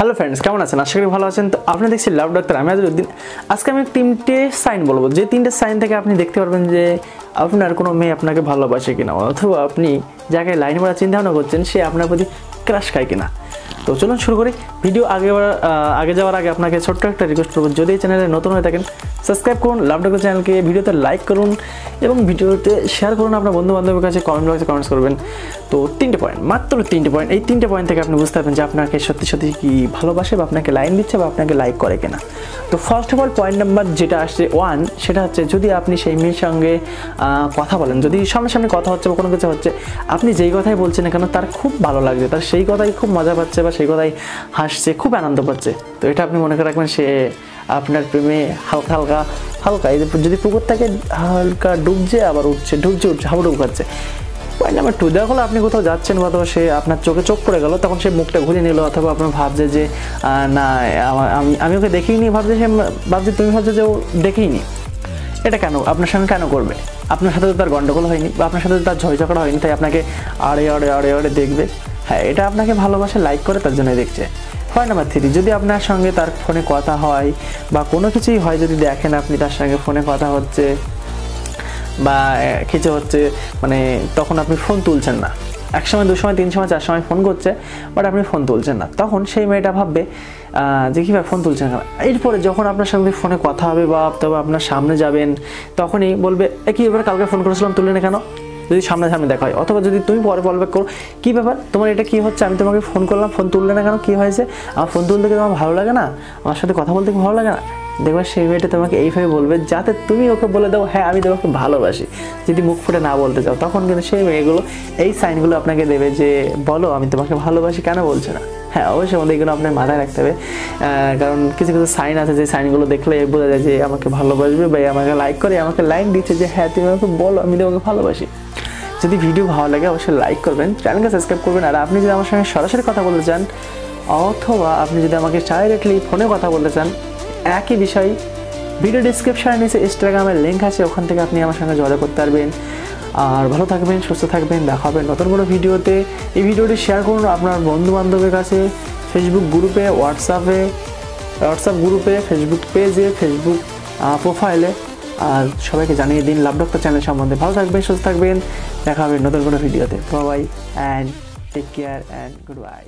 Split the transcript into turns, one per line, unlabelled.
Hello friends কেমন আছেন? আশা করি ভালো আছেন। তো আপনি দেখছি লাভ ডাক্তার আমি আজরুদ্দিন আজকে আমি তিনটে সাইন বলব। যে তিনটে সাইন থেকে আপনি দেখতে পারবেন যে আপনার কোনো মেয়ে আপনাকে ভালোবাসে কিনা, অথবা আপনি যাকে লাইন মারা চিন্তা ভাবনা করছেন, সে আপনার প্রতি ক্রাশ খায় কিনা। তো চলুন শুরু করি। ভিডিও আগে আগে যাওয়ার আগে আপনাকে ছোট্ট একটা রিকোয়েস্ট করব। যদি এই চ্যানেলে নতুন হয়ে থাকেন সাবস্ক্রাইব করুন লাভ ডাক্তার চ্যানেলকে ভিডিওতে লাইক করুন এবং ভিডিওতে শেয়ার করুন আপনার বন্ধু বান্ধবের কাছে কমেন্ট বক্সে কমেন্টস করবেন। তো তিনটে পয়েন্ট মাত্র তিনটে পয়েন্ট এই তিনটে পয়েন্ট থেকে আপনি বুঝতে পারবেন যে আপনাকে সত্যি সত্যি কি ভালোবাসে বা আপনাকে লাইন দিচ্ছে বা আপনাকে লাইক করে কিনা। তো first of all point number যেটা আসছে ওয়ান সেটা হচ্ছে যদি আপনি সেই মেয়ের সঙ্গে কথা বলেন, যদি সামনাসামনি কথা হচ্ছে বা কোনো কিছু হচ্ছে, আপনি যেই কথাই বলছেন কেন, তার খুব ভালো লাগছে, তার সেই কথাই খুব মজা পাচ্ছে বা সেই কথাই হাসছে, খুব আনন্দ পাচ্ছে তো এটা আপনি মনে করে রাখবেন সে আপনার প্রেমে হালকা হালকা হালকা যদি পুকুর থেকে হালকা ডুবছে, আবার উঠছে ঢুকছে উঠছে হাবুডুব খাচ্ছে পয়েন্ট নাম্বার টু দেখা আপনি কোথাও যাচ্ছেন অথবা সে আপনার চোখে চোখ পড়ে গেল, তখন সে মুখটা ঘুরিয়ে নিল অথবা আপনার ভাবছে যে না আমি আমি ওকে দেখিনি, ভাবছে সে, ভাবছে তুমি ভাবছ যে ও দেখেইনি এটা কেন? আপনার সঙ্গে কেন করবে? আপনার সাথে তো তার গন্ডগোল হয়নি, বা আপনার সাথে তার ঝয় ঝগড়া হয়নি, তাই আপনাকে আড়ে আড়ে আড়ে আড়ে দেখবে। হ্যাঁ এটা আপনাকে ভালোবাসে লাইক করে, তার জন্যই দেখছে। পয়েন্ট নাম্বার থ্রি যদি আপনার সঙ্গে তার ফোনে কথা হয় বা কোনো কিছুই হয়, যদি দেখেন আপনি তার সঙ্গে ফোনে কথা হচ্ছে বা কিছু হচ্ছে মানে তখন আপনি ফোন তুলছেন না। এক সময়, দু সময়, তিন সময়, চার সময় ফোন করছে বাট আপনি ফোন তুলছেন না। তখন সেই মেয়েটা ভাববে যে কী ফোন তুলছেন কেন? এরপরে যখন আপনার সঙ্গে ফোনে কথা হবে বা তবে আপনার সামনে যাবেন, তখনই বলবে, এ কী ব্যাপার, কালকে ফোন করেছিলাম তুলে না কেন? যদি সামনে সামনে দেখা হয়। অথবা যদি তুমি পরে বলবে করো কী ব্যাপার? তোমার এটা কী হচ্ছে? আমি তোমাকে ফোন করলাম ফোন তুললে না কেন? কী হয়েছে? আমার ফোন তুলতে কি তোমার ভালো লাগে না? আমার সাথে কথা বলতে কি ভালো লাগে না? দেখবে সেই মেয়েটা তোমাকে এইভাবে বলবে যাতে তুমি ওকে বলে দাও হ্যাঁ আমি তোমাকে ভালোবাসি। যদি মুখ ফুটে না বলতে চাও, তখন কিন্তু সেই মেয়েগুলো এই সাইনগুলো আপনাকে দেবে যে, বলো, আমি তোমাকে ভালোবাসি কেন? বলছে না। হ্যাঁ অবশ্যই আমাদের এগুলো আপনার মাথায় রাখতে হবে। কারণ কিছু কিছু সাইন আছে যে সাইনগুলো দেখলে বোঝা যায় যে আমাকে ভালোবাসবে বা আমাকে লাইক করে, আমাকে লাইন দিচ্ছে যে হ্যাঁ তুমি আমাকে বলো, আমি তোমাকে ভালোবাসি। যদি ভিডিও ভালো লাগে, অবশ্যই লাইক করবেন, চ্যানেলকে সাবস্ক্রাইব করবেন, আর আপনি যদি আমার সঙ্গে সরাসরি কথা বলতে চান, অথবা আপনি যদি আমাকে ডাইরেক্টলি ফোনে কথা বলতে চান একই বিষয় ভিডিও ডিসক্রিপশনে নিচে ইনস্টাগ্রামের লিঙ্ক আছে, ওখান থেকে আপনি আমার সঙ্গে যোগাযোগ করতে পারবেন। আর ভালো থাকবেন, সুস্থ থাকবেন, দেখা হবে নতুন কোনো ভিডিওতে। এই ভিডিওটি শেয়ার করুন আপনার বন্ধু বান্ধবের কাছে ফেসবুক গ্রুপে হোয়াটসঅ্যাপে হোয়াটসঅ্যাপ গ্রুপে ফেসবুক পেজে ফেসবুক প্রোফাইলে আর সবাইকে জানিয়ে দিন লাভ ডক্টর চ্যানেল সম্বন্ধে। ভালো থাকবেন, সুস্থ থাকবেন, দেখা হবে নতুন কোনো ভিডিওতে। Bye and take care and good bye